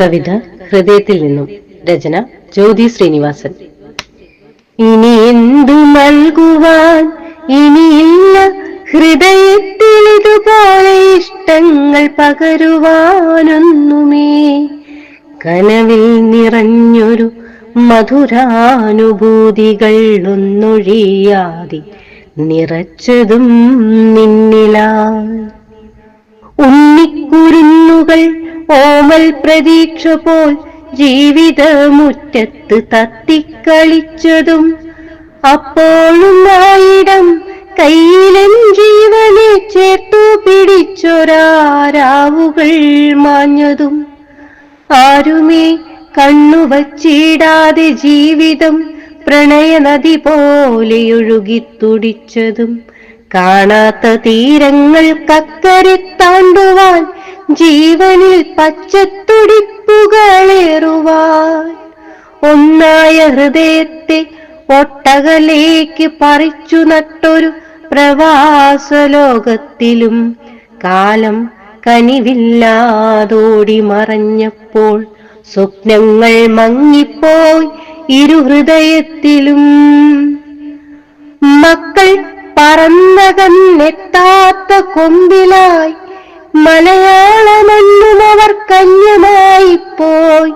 കവിത ഹൃദയത്തിൽ നിന്നും. രചന ജ്യോതി ശ്രീനിവാസൻ. ഇനി എന്തു നൽകുവാൻ ഇനിയില്ല. ഹൃദയത്തിൽ ഇതുപോലെ ഇഷ്ടങ്ങൾ പകരുവാനൊന്നുമേ. കനവിൽ നിറഞ്ഞൊരു മധുരാനുഭൂതികൾ ഒന്നൊഴിയാതെ നിറച്ചതും നിന്നിലാ ഉണ്ണിക്കുരുന്നുകൾ ഓമൽ പ്രതീക്ഷ പോൽ ജീവിതമുറ്റത്ത് തത്തിക്കളിച്ചതും അപ്പോഴും ആയിടം കയ്യിലും ജീവനെ ചേർത്തു പിടിച്ചൊരാരാവുകൾ മാഞ്ഞതും. ആരുമേ കണ്ണുവച്ചിടാതെ ജീവിതം പ്രണയനദി ഒഴുകിത്തുടിച്ചതും. കാണാത്ത തീരങ്ങൾ തീരങ്ങൾക്കക്കരെ താണ്ടുവാൻ ജീവനിൽ പച്ചത്തുടിപ്പുകളേറുവാൻ ഒന്നായ ഹൃദയത്തെ ഒട്ടകലേക്ക് പറിച്ചു നട്ടൊരു പ്രവാസലോകത്തിലും കാലം കനിവില്ലാതോടി മറഞ്ഞപ്പോൾ സ്വപ്നങ്ങൾ മങ്ങിപ്പോയി ഇരുഹൃദയത്തിലും. മക്കൾ പറന്നകന്നെത്താത്ത കൊമ്പിലായി മലയാളമണ്ണും അവർ കന്യമായി പോയി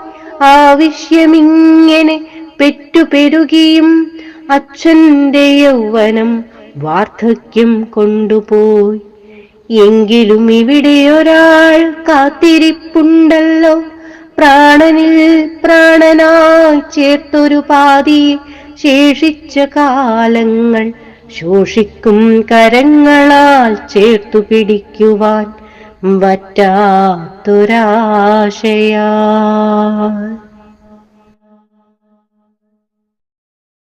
ആവശ്യമിങ്ങനെ പെറ്റുപെരുകിയും അച്ഛന്റെ യൗവനം വാർദ്ധക്യം കൊണ്ടുപോയി. എങ്കിലും ഇവിടെ ഒരാൾ കാത്തിരിപ്പുണ്ടല്ലോ. പ്രാണനിൽ പ്രാണനായി ചേർത്തൊരു പാതി ശേഷിച്ച കാലങ്ങൾ ശോഷിക്കും കരങ്ങളാൽ ചേർത്തു പിടിക്കുവാൻ വറ്റാത്തൊരാശയാ